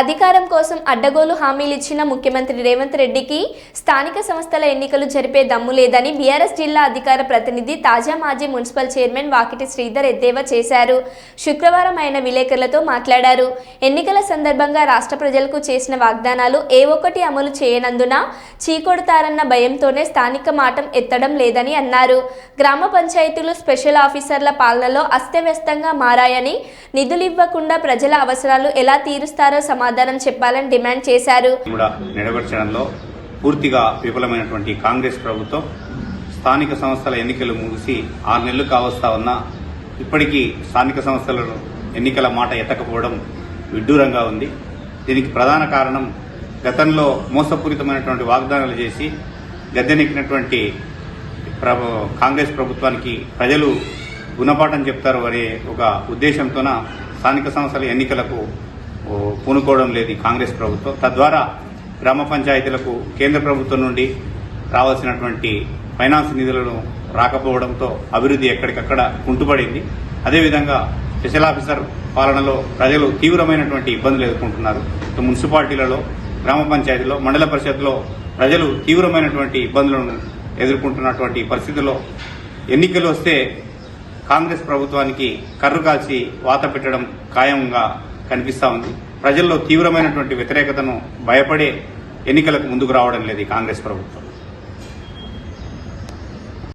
అధికారం కోసం అడ్డగోలు హామీలిచ్చిన ముఖ్యమంత్రి రేవంత్ రెడ్డికి స్థానిక సంస్థల ఎన్నికలు జరిపే దమ్ము లేదని బీఆర్ఎస్ జిల్లా అధికార ప్రతినిధి తాజా మాజీ మున్సిపల్ చైర్మన్ వాకిటి శ్రీధర్ ఎద్దేవా చేశారు. శుక్రవారం ఆయన విలేకరులతో మాట్లాడారు. ఎన్నికల సందర్భంగా రాష్ట్ర ప్రజలకు చేసిన వాగ్దానాలు ఏ ఒక్కటి అమలు చేయనందున చీకొడతారన్న భయంతోనే స్థానిక మాటం ఎత్తడం లేదని అన్నారు. గ్రామ పంచాయతీలు స్పెషల్ ఆఫీసర్ల పాలనలో అస్తవ్యస్తంగా మారాయని నిధులు ఇవ్వకుండా ప్రజల అవసరాలు ఎలా తీరుస్తారో సమాధానం చెప్పాలని డిమాండ్ చేశారు. కూడా నెరవేర్చడంలో పూర్తిగా విఫలమైనటువంటి కాంగ్రెస్ ప్రభుత్వం స్థానిక సంస్థల ఎన్నికలు ముగిసి ఆరు నెలలు కావస్తా ఉన్నా ఇప్పటికీ స్థానిక సంస్థల ఎన్నికల మాట ఎత్తకపోవడం విడ్డూరంగా ఉంది. దీనికి ప్రధాన కారణం గతంలో మోసపూరితమైనటువంటి వాగ్దానాలు చేసి గద్దెనెక్కినటువంటి ప్రభు కాంగ్రెస్ ప్రభుత్వానికి ప్రజలు గుణపాఠం చెప్తారు అనే ఒక ఉద్దేశంతోన స్థానిక సంస్థల ఎన్నికలకు పూనుకోవడం లేదు ఈ కాంగ్రెస్ ప్రభుత్వం. తద్వారా గ్రామ పంచాయతీలకు కేంద్ర ప్రభుత్వం నుండి రావాల్సినటువంటి ఫైనాన్స్ నిధులను రాకపోవడంతో అభివృద్ధి ఎక్కడికక్కడ కుంటుపడింది. అదేవిధంగా స్పెషల్ ఆఫీసర్ పాలనలో ప్రజలు తీవ్రమైనటువంటి ఇబ్బందులు ఎదుర్కొంటున్నారు. మున్సిపాలిటీలలో గ్రామ పంచాయతీలో మండల పరిషత్లో ప్రజలు తీవ్రమైనటువంటి ఇబ్బందులను ఎదుర్కొంటున్నటువంటి పరిస్థితుల్లో ఎన్నికలు వస్తే కాంగ్రెస్ ప్రభుత్వానికి కర్రు కాల్చి వాత పెట్టడం ఖాయంగా కనిపిస్తూ ఉంది. ప్రజల్లో తీవ్రమైనటువంటి వ్యతిరేకతను భయపడే ఎన్నికలకు ముందుకు రావడం లేదు కాంగ్రెస్ ప్రభుత్వం.